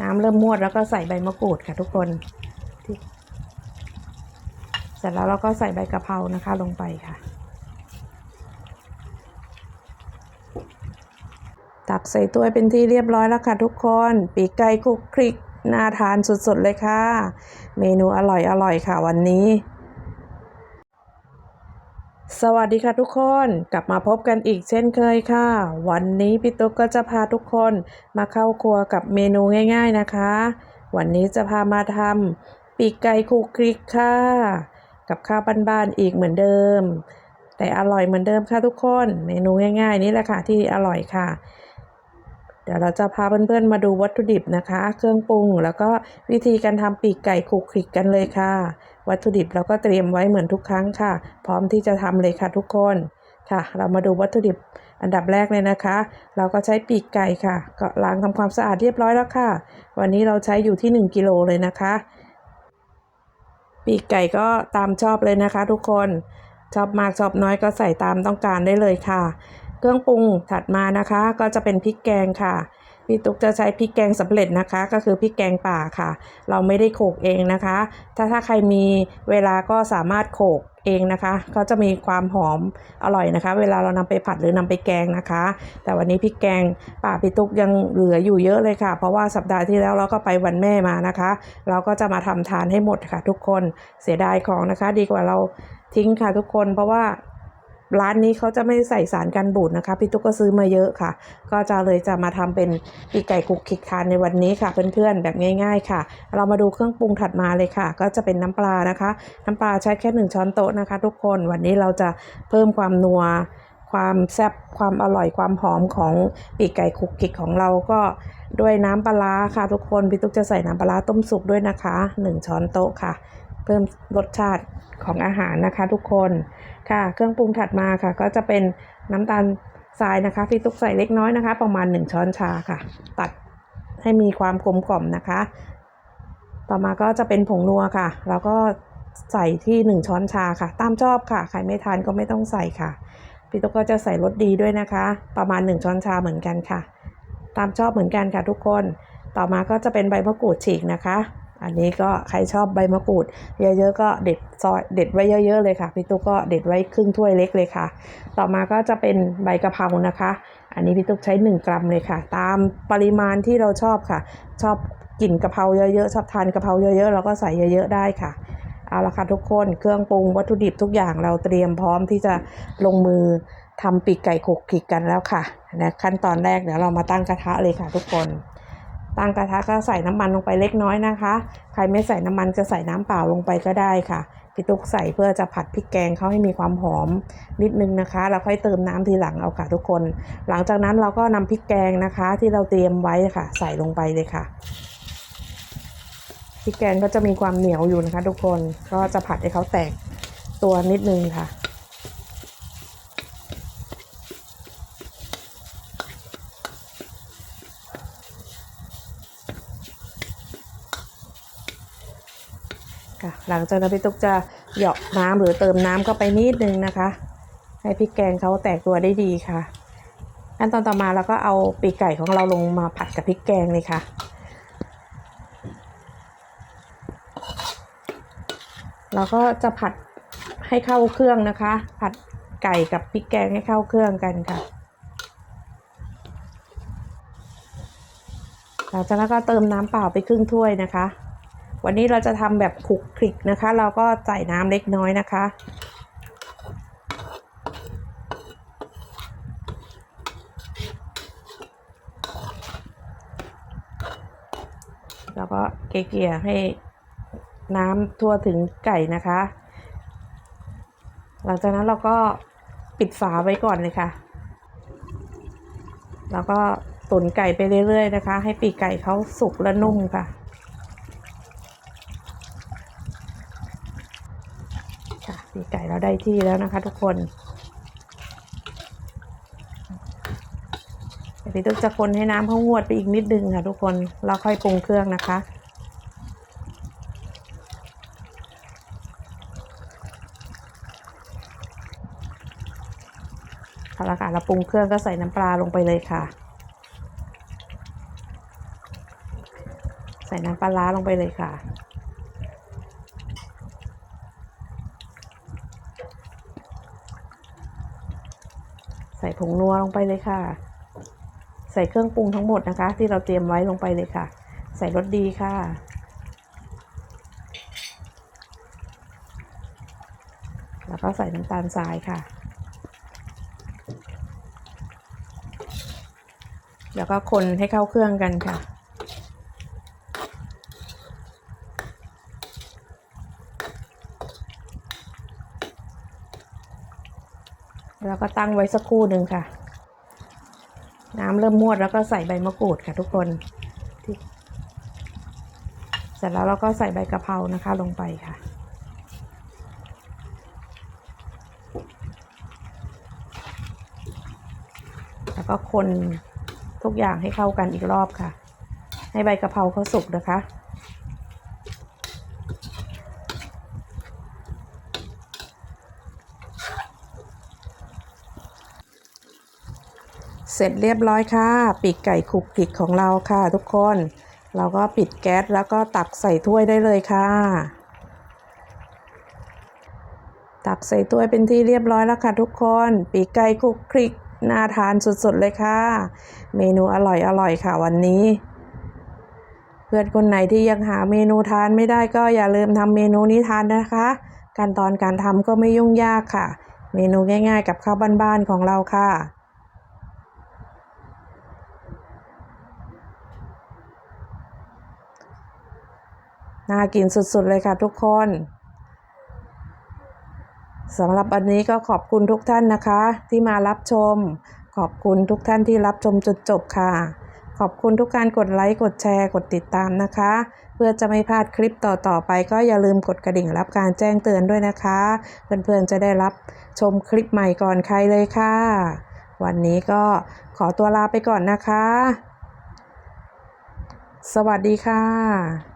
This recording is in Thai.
น้ำเริ่มมวดแล้วก็ใส่ใบมะกรูดค่ะทุกคน เสร็จแล้วเราก็ใส่ใบกะเพรานะคะลงไปค่ะ ตักใส่ถ้วยเป็นที่เรียบร้อยแล้วค่ะทุกคน ปีกไก่คลุกคลิกน่าทานสุดๆเลยค่ะ เมนูอร่อยๆค่ะวันนี้ สวัสดีค่ะทุกคนกลับมาพบกันอีกเช่นเคยค่ะ วันนี้พี่ตุ๊กก็จะพาทุกคนมาเข้าครัวกับเมนูง่าย ๆนะคะ วันนี้จะพามาทำปีกไก่คลุกคลิกค่ะ กับข้าวบ้านๆอีกเหมือนเดิม แต่อร่อยเหมือนเดิมค่ะทุกคนเมนูง่าย ๆ นี่แหละค่ะที่อร่อยค่ะ เดี๋ยวเราจะพาเพื่อนๆมาดูวัตถุดิบนะคะ เครื่องปรุง แล้วก็วิธีการทำปีกไก่คลุกคลิกกันเลยค่ะ วัตถุดิบเราก็เตรียมไว้เหมือนทุกครั้งค่ะ พร้อมที่จะทำเลยค่ะทุกคนค่ะ เรามาดูวัตถุดิบอันดับแรกเลยนะคะ เราก็ใช้ปีกไก่ค่ะ ก็ล้างทำความสะอาดเรียบร้อยแล้วค่ะ วันนี้เราใช้อยู่ที่ 1กิโลเลยนะคะ ปีกไก่ก็ตามชอบเลยนะคะ ทุกคนชอบมากชอบน้อยก็ใส่ตามต้องการได้เลยค่ะ เครื่องปรุงถัดมานะคะ ก็จะเป็นพริกแกงค่ะ พี่ตุ๊กจะใช้พริกแกงสำเร็จนะคะ ก็คือพริกแกงป่าค่ะ เราไม่ได้โขกเองนะคะ ถ้าถ้าใครมีเวลาก็สามารถโขกเองนะคะก็จะมีความหอมอร่อยนะคะ เวลาเรานำไปผัดหรือนำไปแกงนะคะ แต่วันนี้พริกแกงป่าพี่ตุ๊กยังเหลืออยู่เยอะเลยค่ะ เพราะว่าสัปดาห์ที่แล้วเราก็ไปวันแม่มานะคะ เราก็จะมาทำทานให้หมดค่ะ ทุกคนเสียดายของนะคะ ดีกว่าเราทิ้งค่ะทุกคน เพราะว่า ร้านนี้เขาจะไม่ใส่สารกันบูดนะคะพี่ตุ๊กก็ซื้อมาเยอะค่ะ ก็จะเลยจะมาทำเป็นปีกไก่คุกคิกทานในวันนี้ค่ะ เพื่อนๆแบบง่าย ๆ ค่ะ เรามาดูเครื่องปรุงถัดมาเลยค่ะ ก็จะเป็นน้ำปลานะคะ น้ำปลาใช้แค่หนึ่งช้อนโต๊ะนะคะ ทุกคนวันนี้เราจะเพิ่มความนัวความแซ่บความอร่อยความหอมของปีกไก่คุกคิกของเราก็ด้วยน้ำปลาค่ะ ทุกคนพี่ตุ๊กจะใส่น้ำปลาร้าต้มสุกด้วยนะคะหนึ่งช้อนโต๊ะค่ะ เพิ่มรสชาติของอาหารนะคะทุกคนค่ะ เครื่องปรุงถัดมาค่ะ ก็จะเป็นน้ำตาลทรายนะคะพี่ตุ๊กใส่เล็กน้อยนะคะ ประมาณ 1 ช้อนชาค่ะ ตัดให้มีความกลมกล่อมนะคะ ต่อมาก็จะเป็นผงนัวค่ะ แล้วก็ใส่ที่ 1 ช้อนชาค่ะ ตามชอบค่ะใครไม่ทานก็ไม่ต้องใส่ค่ะพี่ตุ๊กก็จะใส่รสดีด้วยนะคะ ประมาณ 1 ช้อนชาเหมือนกันค่ะ ตามชอบเหมือนกันค่ะทุกคน ต่อมาก็จะเป็นใบมะกรูดฉีกนะคะ อันนี้ก็ใครชอบใบมะกรูด เยอะๆก็เด็ดซอยเด็ดไว้เยอะ ๆ เลยค่ะพี่ตุ๊กก็เด็ดไว้ครึ่งถ้วยเล็กเลยค่ะ ต่อมาก็จะเป็นใบกะเพรานะคะ อันนี้พี่ตุ๊กใช้ 1 กรัมเลยค่ะ ตามปริมาณที่เราชอบค่ะ ชอบกลิ่นกะเพราเยอะๆชอบทานกะเพราเยอะๆเราก็ใส่เยอะๆได้ค่ะเอาละค่ะทุกคนเครื่องปรุงวัตถุดิบทุกอย่างเราเตรียมพร้อมที่จะลงมือทำปีกไก่ขลุกคลิกกันแล้วค่ะนะขั้นตอนแรกเดี๋ยวเรามาตั้งกระทะเลยค่ะทุกคน ตั้งกระทะก็ใส่น้ำมันลงไปเล็กน้อยนะคะ ใครไม่ใส่น้ำมันจะใส่น้ำเปล่าลงไปก็ได้ค่ะพี่ตุ๊กใส่เพื่อจะผัดพริกแกงเขาให้มีความหอมนิดนึงนะคะ แล้วค่อยเติมน้ำทีหลังเอาค่ะทุกคน หลังจากนั้นเราก็นำพริกแกงนะคะ ที่เราเตรียมไว้ค่ะ ใส่ลงไปเลยค่ะพริกแกงก็จะมีความเหนียวอยู่นะคะ ทุกคนก็จะผัดให้เขาแตกตัวนิดนึงค่ะ ค่ะหลังจากนั้นพี่ตุ๊กจะเหยาะน้ำหรือเติมน้ำเข้าไปนิดนึงนะคะ ให้พริกแกงเขาแตกตัวได้ดีค่ะขั้นตอนต่อมาเราก็เอาปีกไก่ของเราลงมาผัดกับพริกแกงเลยค่ะเราก็จะผัดให้เข้าเครื่องนะคะ ผัดไก่กับพริกแกงให้เข้าเครื่องกันค่ะหลังจากนั้นก็เติมน้ำเปล่าไปครึ่งถ้วยนะคะ วันนี้เราจะทำแบบคลุกคลิกนะคะ เราก็ใส่น้ำเล็กน้อยนะคะ แล้วก็เกลี่ยให้น้ำทั่วถึงไก่นะคะ หลังจากนั้นเราก็ปิดฝาไว้ก่อนเลยค่ะ แล้วก็ตุ๋นไก่ไปเรื่อยๆนะคะ ให้ปีกไก่เขาสุกและนุ่มค่ะ ค่ะปีไก่เราได้ที่แล้วนะคะ ทุกคนเดี๋ยวพี่ตุ๊กจะคนให้น้ำเขางวดไปอีกนิดนึงค่ะ ทุกคนแล้วค่อยปรุงเครื่องนะคะเอาละค่ะเราปรุงเครื่องก็ใส่น้ำปลาลงไปเลยค่ะ ใส่น้ำปลาร้าลงไปเลยค่ะ ใส่ผงนัวลงไปเลยค่ะ ใส่เครื่องปรุงทั้งหมดนะคะ ที่เราเตรียมไว้ลงไปเลยค่ะ ใส่รสดีค่ะ แล้วก็ใส่น้ำตาลทรายค่ะ แล้วก็คนให้เข้าเครื่องกันค่ะ แล้วก็ตั้งไว้สักครู่หนึ่งค่ะ น้ำเริ่มมวดแล้วก็ใส่ใบมะกรูดค่ะทุกคน เสร็จแล้วเราก็ใส่ใบกะเพรานะคะลงไปค่ะ แล้วก็คนทุกอย่างให้เข้ากันอีกรอบค่ะ ให้ใบกะเพราเขาสุกนะคะ สร็จเรียบร้อยค่ะ ปีกไก่คลุกคลิกของเราค่ะทุกคน เราก็ปิดแก๊สแล้วก็ตักใส่ถ้วยได้เลยค่ะ ตักใส่ถ้วยเป็นที่เรียบร้อยแล้วค่ะทุกคน ปีกไก่คลุกคลิกน่าทานสุดๆเลยค่ะ เมนูอร่อยๆค่ะวันนี้ เพื่อนคนไหนที่ยังหาเมนูทานไม่ได้ก็อย่าลืมทำเมนูนี้ทานนะคะ ขั้นตอนการทำก็ไม่ยุ่งยากค่ะ เมนูง่าย ๆ กับข้าวบ้านๆของเราค่ะ น่ากินสุดๆเลยค่ะทุกคนสำหรับวันนี้ก็ขอบคุณทุกท่านนะคะ ที่มารับชม ขอบคุณทุกท่านที่รับชมจนจบค่ะ ขอบคุณทุกการกดไลค์กดแชร์กดติดตามนะคะ เพื่อจะไม่พลาดคลิปต่อๆไป ก็อย่าลืมกดกระดิ่งรับการแจ้งเตือนด้วยนะคะ เพื่อนๆจะได้รับชมคลิปใหม่ก่อนใครเลยค่ะ วันนี้ก็ขอตัวลาไปก่อนนะคะ สวัสดีค่ะ